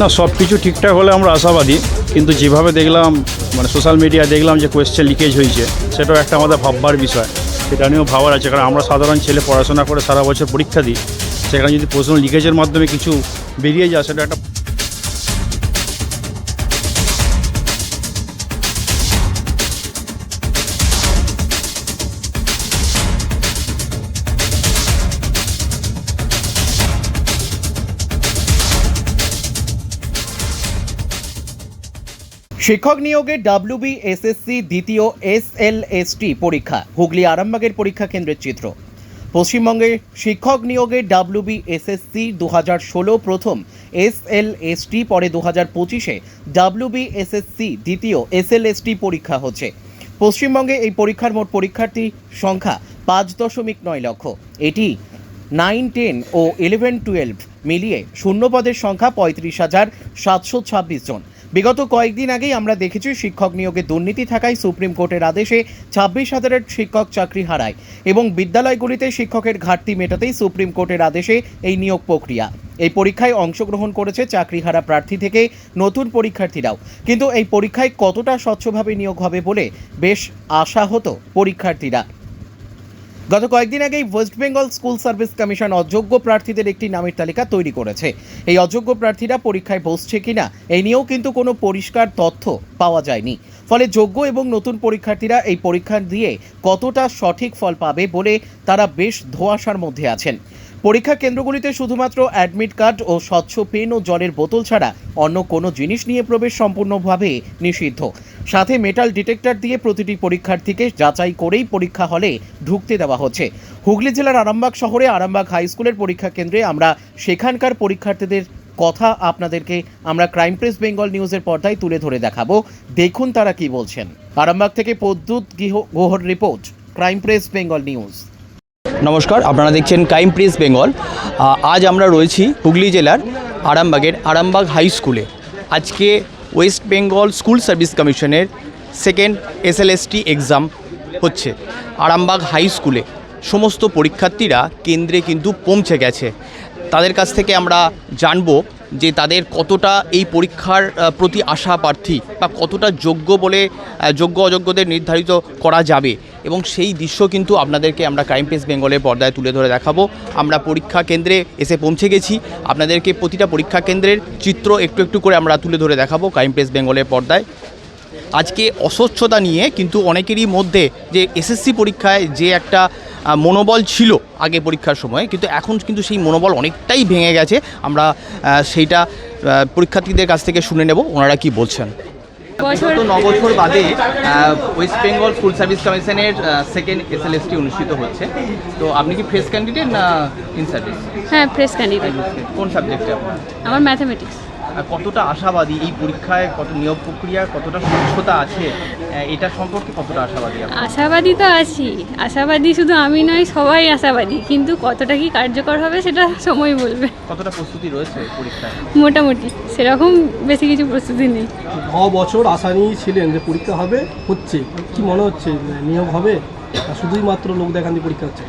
না, সব কিছু ঠিকঠাক হলে আমরা আশাবাদী, কিন্তু যেভাবে দেখলাম মানে সোশ্যাল মিডিয়ায় দেখলাম যে কোয়েশ্চেন লিকেজ হয়েছে, সেটাও একটা আমাদের ভাববার বিষয়। সেটা নিয়েও ভাবার আছে, কারণ আমরা সাধারণ ছেলে পড়াশোনা করে সারা বছর পরীক্ষা দিই, সেখানে যদি প্রশ্ন লিকেজের মাধ্যমে কিছু বেরিয়ে যায়, সেটা একটা শিক্ষক নিয়োগে ডাব্লিউবিএসএসসি দ্বিতীয় এসএলএসটি পরীক্ষা, হুগলি আরামবাগের পরীক্ষা কেন্দ্রের চিত্র। পশ্চিমবঙ্গে শিক্ষক নিয়োগে ডাব্লিউবিএসএসসি দু হাজার ষোলো প্রথম এসএলএসটি পরে দু হাজার পঁচিশে ডাব্লিউবিএসএসসি দ্বিতীয় এসএলএসটি পরীক্ষা হচ্ছে। পশ্চিমবঙ্গে এই পরীক্ষার মোট পরীক্ষার্থী সংখ্যা পাঁচ দশমিক নয় লক্ষ। এটি নাইন, টেন ও ইলেভেন, টুয়েলভ মিলিয়ে শূন্যপদের সংখ্যা পঁয়ত্রিশ হাজার সাতশো ছাব্বিশ জন। বিগত কয়েকদিন আগেই আমরা দেখেছি শিক্ষক নিয়োগে দুর্নীতি থাকায় সুপ্রিম কোর্টের আদেশে ছাব্বিশ হাজারের শিক্ষক চাকরি হারায় এবং বিদ্যালয়গুলিতে শিক্ষকের ঘাটতি মেটাতেই সুপ্রিম কোর্টের আদেশে এই নিয়োগ প্রক্রিয়া। এই পরীক্ষায় অংশগ্রহণ করেছে চাকরিহারা প্রার্থী থেকে নতুন পরীক্ষার্থীরাও। কিন্তু এই পরীক্ষায় কতটা স্বচ্ছভাবে নিয়োগ হবে বলে বেশ আশা হতো পরীক্ষার্থীরা। গত কয়েকদিন আগেই West Bengal school service commission অযোগ্য প্রার্থীদের একটি নামের তালিকা তৈরি করেছে। এই অযোগ্য প্রার্থীরা পরীক্ষায় বসছে কিনা এই নিয়েও কিন্তু কোনো পরিষ্কার তথ্য পাওয়া যায়নি। ফলে যোগ্য এবং নতুন পরীক্ষার্থীরা এই পরীক্ষা দিয়ে কতটা সঠিক ফল পাবে বলে তারা বেশ ধোঁয়াশার মধ্যে আছেন। পরীক্ষা কেন্দ্রগুলিতে শুধুমাত্র অ্যাডমিট কার্ড ও স্বচ্ছ পেন ও জলের বোতল ছাড়া অন্য কোনো জিনিস নিয়ে প্রবেশ সম্পূর্ণভাবে নিষিদ্ধ। সাথে মেটাল ডিটেক্টর দিয়ে প্রতিটি পরীক্ষার্থীকে যাচাই করেই পরীক্ষা হলে ঢুকতে দেওয়া হচ্ছে। হুগলি জেলার আরামবাগ শহরে আরামবাগ হাই স্কুলের পরীক্ষা কেন্দ্রে আমরা সেখানকার পরীক্ষার্থীদের কথা আপনাদেরকে আমরা ক্রাইম প্রেস বেঙ্গল নিউজের পর্দায় তুলে ধরে দেখাবো। দেখুন তারা কি বলছেন। আরামবাগ থেকে পদ্যুৎ গৃহ Gohar report crime press Bengal news নমস্কার, আপনারা দেখছেন ক্রাইম প্রেস বেঙ্গল আজ আমরা রয়েছি হুগলি জেলার আরামবাগের আরামবাগ হাই স্কুলে। আজকে ওয়েস্ট বেঙ্গল স্কুল সার্ভিস কমিশনের সেকেন্ড এসএলএসটি এক্সাম হচ্ছে। আরামবাগ হাই স্কুলে সমস্ত পরীক্ষার্থীরা কেন্দ্রে কিন্তু পৌঁছে গেছে। তাদের কাছ থেকে আমরা জানব যে তাদের কতটা এই পরীক্ষার প্রতি আশা প্রার্থী বা কতটা যোগ্য বলে যোগ্য অযোগ্যদের নির্ধারিত করা যাবে। এবং সেই দৃশ্য কিন্তু আপনাদেরকে আমরা ক্রাইম পেস বেঙ্গলের পর্দায় তুলে ধরে দেখাবো। আমরা পরীক্ষা কেন্দ্রে এসে পৌঁছে গেছি। আপনাদেরকে প্রতিটা পরীক্ষা কেন্দ্রের চিত্র একটু একটু করে আমরা তুলে ধরে দেখাবো ক্রাইম প্রেস বেঙ্গলের পর্দায়। আজকে অস্বচ্ছতা নিয়ে কিন্তু অনেকেরই মধ্যে যে এসএসসি পরীক্ষায় যে একটা মনোবল ছিল আগে পরীক্ষার সময়, কিন্তু এখন কিন্তু সেই মনোবল অনেকটাই ভেঙে গেছে। আমরা সেইটা পরীক্ষার্থীদের কাছ থেকে শুনে নেব। ওনারা কি বলছেন? বছর তো ন বছর বাদে ওয়েস্ট বেঙ্গল ফুড সার্ভিস কমিশনের সেকেন্ড এস এসএলএসটি অনুষ্ঠিত হচ্ছে। তো আপনি কি ফ্রেশ ক্যান্ডিডেট না ইন সার্ভিস হ্যাঁ ফ্রেশ ক্যান্ডিডেট কোন সাবজেক্টে আপনার? আমার ম্যাথামেটিক্স কতটা আশাবাদী এই পরীক্ষায় কত নিয়োগ প্রক্রিয়া কতটা স্বচ্ছতা আছে এটা সম্পর্কে কতটা আশাবাদী আপনি আশাবাদী তো আছি। আশাবাদী শুধু আমি নয় সবাই আশাবাদী। কিন্তু কতটা কি কার্যকর হবে সেটা সময় বলবে। কতটা প্রস্তুতি রয়েছে পরীক্ষায়? মোটামুটি সেরকম বেশি কিছু প্রস্তুতি নেই। ন বছর আশা নিয়েই ছিলেন যে পরীক্ষা হবে হচ্ছে। কি মনে হচ্ছে নিয়োগ হবে? শুধুই মাত্র লোক দেখান দিয়ে পরীক্ষা হচ্ছে?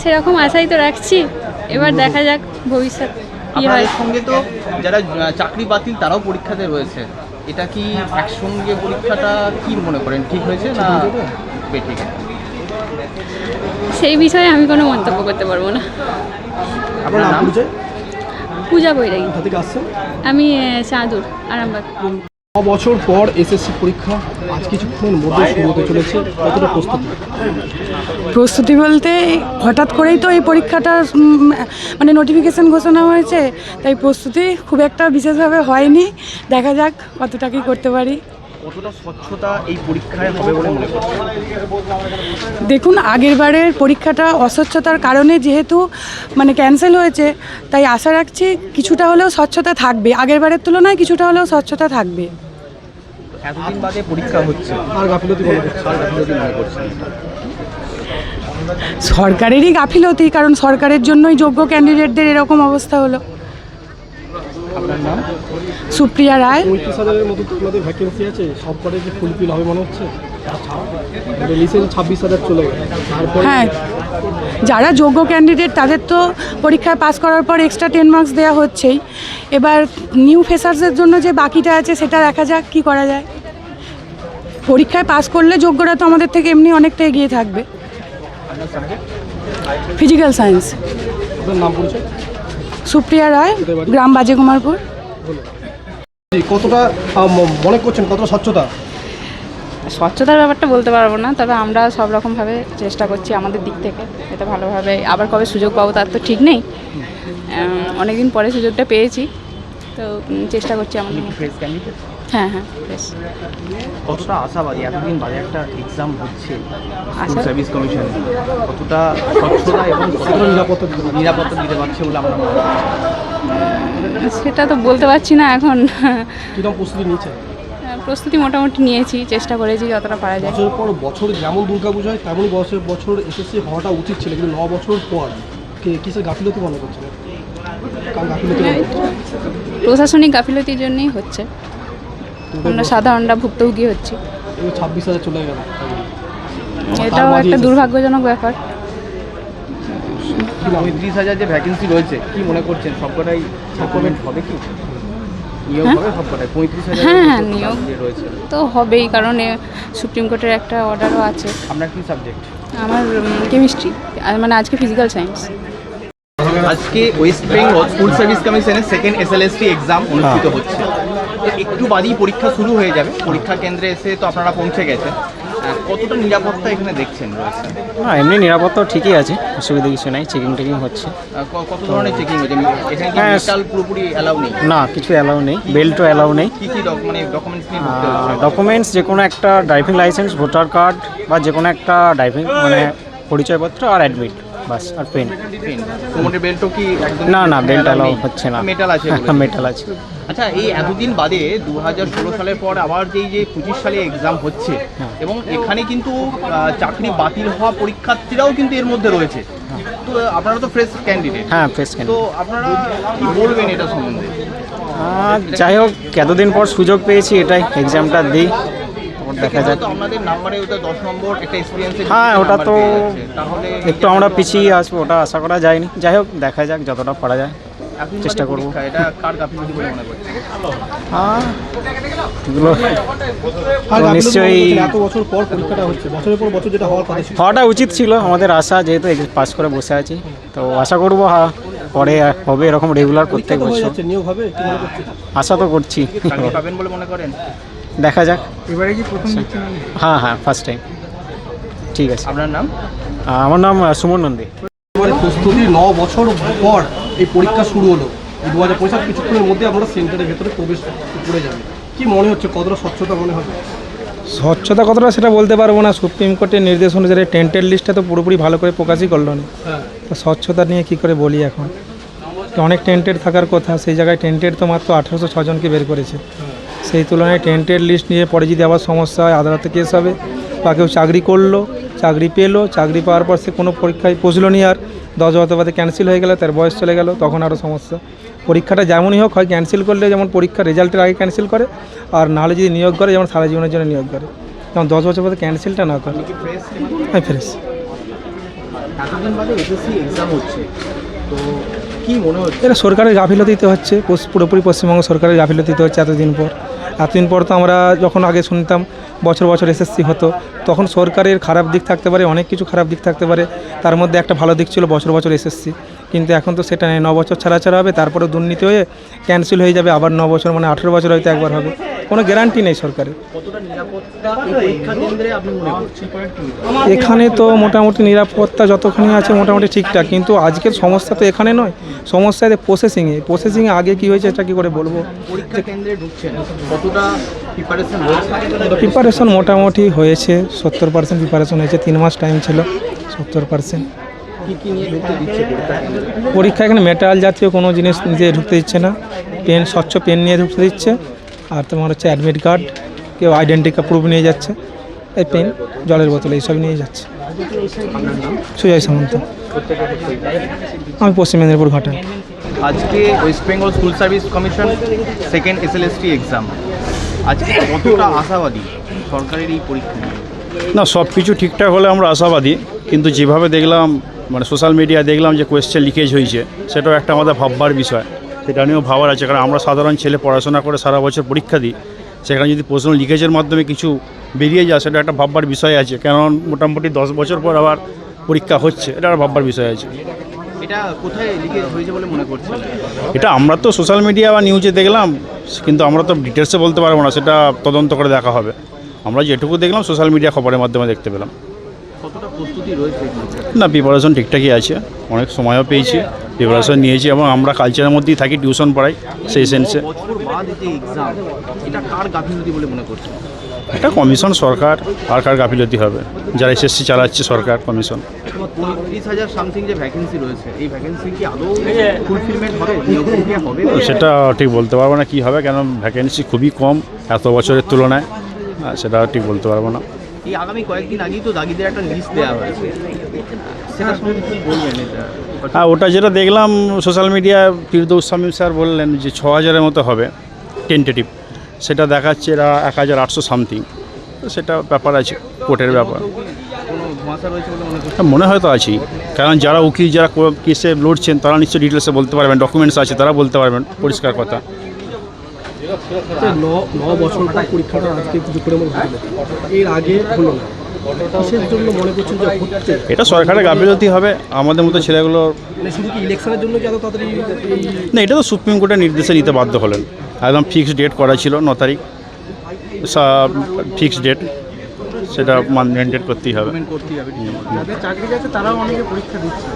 সেরকম আশাই তো রাখছি। এবার দেখা যাক হয় আপনাদের সঙ্গে তো যারা চাকরি বাতিল তারাও পরীক্ষাতে রয়েছে। এটা কি একসঙ্গে পরীক্ষাটা কি মনে করেন? ঠিক হয়েছে না বেঠিক সেই বিষয়ে আমি কোনো মন্তব্য করতে পারব না। আপনার নাম পূজা? বৈরাগী। আমি চাঁদুর আরামবাগ। বছর পর এসএসসি পরীক্ষা, আজ কিছুক্ষণের মধ্যে শুরু হতে চলেছে। কতটা প্রস্তুতি? প্রস্তুতি বলতে হঠাৎ করেই তো এই পরীক্ষাটা মানে নোটিফিকেশন ঘোষণা হয়েছে, তাই প্রস্তুতি খুব একটা বিশেষভাবে হয়নি। দেখা যাক কতটা কি করতে পারি। কতটা স্বচ্ছতা এই পরীক্ষায় হবে বলে মনে দেখুন আগের বারের পরীক্ষাটা অস্বচ্ছতার কারণে যেহেতু মানে ক্যান্সেল হয়েছে তাই আশা রাখছি কিছুটা হলেও স্বচ্ছতা থাকবে। আগের বারের তুলনায় কিছুটা হলেও স্বচ্ছতা থাকবে। এতদিন বাদে পরীক্ষা হচ্ছে। আর গাফিলতি আর গাফিলতি মনে করছেন? সরকারেরই গাফিলতি কারণ সরকারের জন্যই যোগ্য ক্যান্ডিডেটদের এরকম অবস্থা হলো। আপনার নাম? সুপ্রিয়া রায়। পঁয়ত্রিশ হাজারের মতো তো আপনাদের ভ্যাকেন্সি আছে সব ফুলফিল হবে মনে হচ্ছে? রিসেন্ট ছাব্বিশ হাজার চলে গেছে তারপরে হ্যাঁ যারা যোগ্য ক্যান্ডিডেট তাদের তো পরীক্ষায় পাস করার পর এক্সট্রা টেন মার্কস দেওয়া হচ্ছেই। এবার নিউ ফেসার্সের জন্য যে বাকিটা আছে সেটা দেখা যাক কী করা যায়। পরীক্ষায় পাস করলে যোগ্যরা তো আমাদের থেকে এমনি অনেকটা এগিয়ে থাকবে। ফিজিক্যাল সায়েন্স সুপ্রিয়া রায় গ্রাম বাজে কুমারপুর কতটা মনে করছেন কতটা স্বচ্ছতা? স্বচ্ছতার ব্যাপারটা বলতে পারব না তবে আমরা সব রকমভাবে চেষ্টা করছি আমাদের দিক থেকে এটা ভালোভাবে আবার কবে সুযোগ পাবো তার তো ঠিক নেই। অনেকদিন পরে সুযোগটা পেয়েছি তো চেষ্টা করছি আমাদের হ্যাঁ হ্যাঁ। কতটা আশাবাদী? এতদিন বাদে একটা এক্সাম হচ্ছে স্কুল সার্ভিস কমিশন কতটা স্বচ্ছতা এবং কতটা নিরাপত্তা নিরাপত্তা দিতে পারছে বলে আমরা সেটা তো বলতে পারছি না এখন। কীরকম প্রস্তুতি নিচ্ছেন প্রস্তুতি মোটামুটি নিয়েছি চেষ্টা করেছি যতটা পারা যায়। বছরের পর বছর যেমন দুর্গা পুজো হয় তেমনই বছর বছর এসএসসি হওয়াটা উচিত ছিল কিন্তু ন বছর পর কিসের গাফিলতি মনে করছেন? প্রশাসনিক গাফিলতির জন্যই হচ্ছে। আমরা সাধারণরা ভুক্তভোগী হচ্ছি। ছাব্বিশ হাজার চলে গেল। এটাও একটা দুর্ভাগ্যজনক ব্যাপার। পঁয়ত্রিশ হাজার যে ভ্যাকেন্সি রয়েছে কি মনে করছেন? সবকটাই সাপ্লিমেন্ট হবে কি? হ্যাঁ, হ্যাঁ, নিয়োগ। তো হবেই কারণ সুপ্রিম কোর্টের একটা অর্ডারও আছে। আপনার কি সাবজেক্ট আমার কেমিস্ট্রি মানে আজকে ফিজিক্যাল সায়েন্স আজকে ওয়েস্ট বেঙ্গল স্কুল সার্ভিস কমিশনের সেকেন্ড এসএলএসটি এক্সাম অনুষ্ঠিত হচ্ছে। তো একটু বাদেই পরীক্ষা শুরু হয়ে যাবে। পরীক্ষা কেন্দ্রে এসে তো আপনারা পৌঁছে গেছেন। কতটা নিরাপত্তা এখানে দেখছেন না এমনি নিরাপত্তাও ঠিকই আছে অসুবিধা কিছু নাই চেকিং টেকিং হচ্ছে। কত ধরনের চেকিং হয়েছে এখানে কি হ্যাঁ, মেটাল পুরোপুরি অ্যালাউ নেই? না কিছু অ্যালাউ নেই বেল্টও অ্যালাউ নেই। কি কি মানে ডকুমেন্টস নিয়ে ডকুমেন্টস যে কোনো একটা ড্রাইভিং লাইসেন্স ভোটার কার্ড বা যে কোনো একটা ড্রাইভিং মানে পরিচয়পত্র আর অ্যাডমিট বাস আর পেন পেন কোমরের বেল্টও কি একদম না না বেল্ট অ্যালাউ হচ্ছে না। মেটাল আছে হ্যাঁ মেটাল আছে। আচ্ছা এই এতদিন বাদে দু হাজার ষোলো সালের পর আবার যেই যে পঁচিশ সালে এক্সাম হচ্ছে এবং এখানে কিন্তু চাকরি বাতিল হওয়া পরীক্ষার্থীরাও কিন্তু এর মধ্যে রয়েছে। তো আপনারা তো ফ্রেশ ক্যান্ডিডেট হ্যাঁ ফ্রেশ তো আপনারা কি বলবেন এটা সম্বন্ধে? যাই হোক এতদিন পর সুযোগ পেয়েছি এটাই এক্সামটা দিই। দেখা যাক। নাম্বারে ওটা দশ নম্বর একটা এক্সপিরিয়েন্স হ্যাঁ, ওটা তো তাহলে একটু আমরা পিছিয়ে আসব ওটা আশা করা যায়নি। যাই হোক দেখা যাক যতটা পারা যায়। চেষ্টা করব। পরীক্ষা, এটা কার গাফিলতি বলে মনে করছেন হ্যাঁ। মনে নিশ্চয়ই এত বছর পর পরীক্ষাটা হচ্ছে। বছরের পর বছর যেটা হওয়ার কথা ছিল। হওয়াটা উচিত ছিল আমাদের আশা যেহেতু পাস করে বসে আছি। তো আশা করব হ্যাঁ পরে হবে এরকম রেগুলার পরীক্ষা প্রত্যেক বছর। যাচ্ছে নিয়োগ হবে কি করছেন? আশা তো করছি। চাকরি পাবেন বলে মনে করেন? দেখা যাক। এবারে কি প্রথম হ্যাঁ হ্যাঁ ফার্স্ট টাইম ঠিক আছে। আপনার নাম? আমার নাম সুমন নন্দী। প্রস্তুতি ন বছর পর এই পরীক্ষা শুরু হলো। এই দু হাজার পঁচিশ কিছুক্ষণের মধ্যে আমরা সেন্টারের ভেতরে প্রবেশ করে যাবে কি মনে হচ্ছে কতটা স্বচ্ছতা মনে হবে স্বচ্ছতা কতটা সেটা বলতে পারব না। সুপ্রিম কোর্টের নির্দেশ অনুযায়ী টেন্টের লিস্টটা তো পুরোপুরি ভালো করে প্রকাশই করল না। হ্যাঁ। তো স্বচ্ছতা নিয়ে কি করে বলি এখন? অনেক টেন্টের থাকার কথা সেই জায়গায় টেন্টের তো মাত্র আঠারোশো ছজনকে বের করেছে। সেই তুলনায় টেন্টের লিস্ট নিয়ে পরে যদি আবার সমস্যা হয় আদালতে কেস হবে বা কেউ চাকরি করল চাকরি পেল চাকরি পাওয়ার পর সে কোনো পরীক্ষায় বসল নি আর দশ বছর বাদে ক্যান্সেল হয়ে গেলে তার বয়স চলে গেল তখন আরও সমস্যা। পরীক্ষাটা যেমনই হোক হয় ক্যান্সেল করলে যেমন পরীক্ষার রেজাল্টের আগে ক্যান্সেল করে আর নাহলে যদি নিয়োগ করে যেমন সারা জীবনের জন্য নিয়োগ করে। যেমন দশ বছর বাদে ক্যান্সেলটা না করে। হ্যাঁ ফ্রেশ এটা সরকারের গাফিলতিতে হচ্ছে পুরোপুরি পশ্চিমবঙ্গ সরকারের গাফিলতিতে হচ্ছে এতদিন পর। এতদিন পর তো আমরা যখন আগে শুনতাম বছর বছর এসএসসি হতো, তখন সরকারের খারাপ দিক থাকতে পারে, অনেক কিছু খারাপ দিক থাকতে পারে, তার মধ্যে একটা ভালো দিক ছিল বছর বছর এসএসসি। কিন্তু এখন তো সেটা নেই, ন বছর ছাড়া ছাড়া হবে, তারপরে দুর্নীতি হয়ে ক্যান্সেল হয়ে যাবে, আবার ন বছর মানে আঠেরো বছর হয়তো একবার হবে। কোনো গ্যারান্টি নেই সরকারের। এখানে তো মোটামুটি নিরাপত্তা যতখানি আছে মোটামুটি ঠিকঠাক, কিন্তু আজকের সমস্যা তো এখানে নয়, সমস্যা প্রসেসিংয়ে প্রসেসিংয়ে আগে কী হয়েছে এটা কী করে বলব? কতটা প্রিপারেশন মোটামুটি হয়েছে সত্তর পার্সেন্ট প্রিপারেশন হয়েছে তিন মাস টাইম ছিল সত্তর পার্সেন্ট পরীক্ষা এখানে? মেটাল জাতীয় কোনো জিনিস নিজে ঢুকতে দিচ্ছে না। পেন স্বচ্ছ পেন নিয়ে ঢুকতে দিচ্ছে আর তোমার হচ্ছে অ্যাডমিট কার্ড কেউ আইডেন্টি প্রুফ নিয়ে যাচ্ছে এই পেন জলের বোতল এইসব নিয়ে যাচ্ছে। সুজয় সামন্ত। আমি পশ্চিম মেদিনীপুর ঘাটায় আজকে West Bengal school service commission second SLST exam আজকে কতটা আশাবাদী সরকারের এই পরীক্ষা না সব কিছু ঠিকঠাক হলে আমরা আশাবাদী কিন্তু যেভাবে দেখলাম মানে সোশ্যাল মিডিয়া দেখলাম যে কোয়েশ্চেন লিকেজ হয়েছে সেটাও একটা আমাদের ভাববার বিষয়। সেটা নিয়েও ভাবার আছে কারণ আমরা সাধারণ ছেলে পড়াশোনা করে সারা বছর পরীক্ষা দিই সেখানে যদি প্রশ্ন লিকেজের মাধ্যমে কিছু বেরিয়ে যায় সেটা একটা ভাববার বিষয় আছে। কারণ মোটামুটি দশ বছর পর আবার পরীক্ষা হচ্ছে এটা একটা ভাববার বিষয় আছে। এটা কোথায় লিকেজ হয়েছে বলে মনে করছেন? এটা আমরা তো সোশ্যাল মিডিয়া বা নিউজে দেখলাম কিন্তু আমরা তো ডিটেলসে বলতে পারব না সেটা তদন্ত করে দেখা হবে। আমরা যেটুকু দেখলাম সোশ্যাল মিডিয়া খবরের মাধ্যমে দেখতে পেলাম। না প্রিপারেশন ঠিকঠাকই আছে। অনেক সময়ও পেয়েছি প্রিপারেশন নিয়েছি এবং আমরা কালচারের মধ্যেই থাকি টিউশন পড়াই সেই সেন্সে এটা কমিশন সরকার আর কার গাফিলতি হবে। যারা এসএসসি চালাচ্ছে সরকার কমিশন। সেটা ঠিক বলতে পারব না কী হবে কেন ভ্যাকেন্সি খুবই কম এত বছরের তুলনায়। সেটা ঠিক বলতে পারব না। এই আগামী কয়েকদিন আগেই তো দাগিদের একটা লিস্ট দেওয়া হয়েছে। সেটা সম্বন্ধে বলবেন এটা? হ্যাঁ ওটা যেটা দেখলাম সোশ্যাল মিডিয়ায় ফিরদৌস শামীম স্যার বললেন যে ছ হাজারের মতো হবে টেন্টেটিভ সেটা দেখাচ্ছে এরা এক হাজার আটশো সামথিং। তো সেটা ব্যাপার আছে কোর্টের ব্যাপার। বলে মনে হ্যাঁ, হয় তো আছেই। কারণ যারা উকিল যারা কেসে লড়ছেন তারা নিশ্চয়ই ডিটেলসে বলতে পারবেন ডকুমেন্টস আছে তারা বলতে পারবেন পরিষ্কার কথা। পরীক্ষাটা আজকে এর আগে হলো এটা সরকারের গাফিলতি হবে আমাদের মতো ছেলেগুলো মানে না এটা তো সুপ্রিম কোর্টের নির্দেশে নিতে বাধ্য হলেন। একদম ফিক্সড ডেট করা ছিল ন তারিখ। ফিক্সড ডেট সেটা মেনটেন করতেই হবে। করতেই হবে যাদের চাকরি আছে তারাও অনেকে পরীক্ষা দিচ্ছে।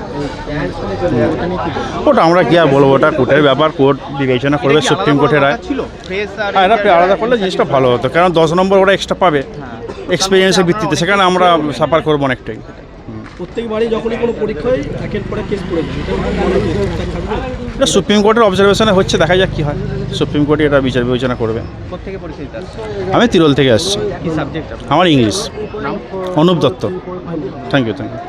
ওটা আমরা কি আর বলব? ওটা কোর্টের ব্যাপার কোর্ট বিবেচনা করবে সুপ্রিম কোর্টের রায়। হ্যাঁ এটা আলাদা করলে জিনিসটা ভালো হতো কারণ দশ নম্বর ওরা এক্সট্রা পাবে এক্সপিরিয়েন্সের ভিত্তিতে সেখানে আমরা সাফার করব অনেকটাই। প্রত্যেকবারই যখনই কোনো পরীক্ষা হয় একের পরে কেস পড়ে যায়। এটা সুপ্রিম কোর্টের অবজারভেশনে হচ্ছে দেখা যাক কী হয়। সুপ্রিম কোর্টে এটা বিচার বিবেচনা করবে। আমি তিরোল থেকে আসছি। আমার English Anup Dutta. Thank you thank you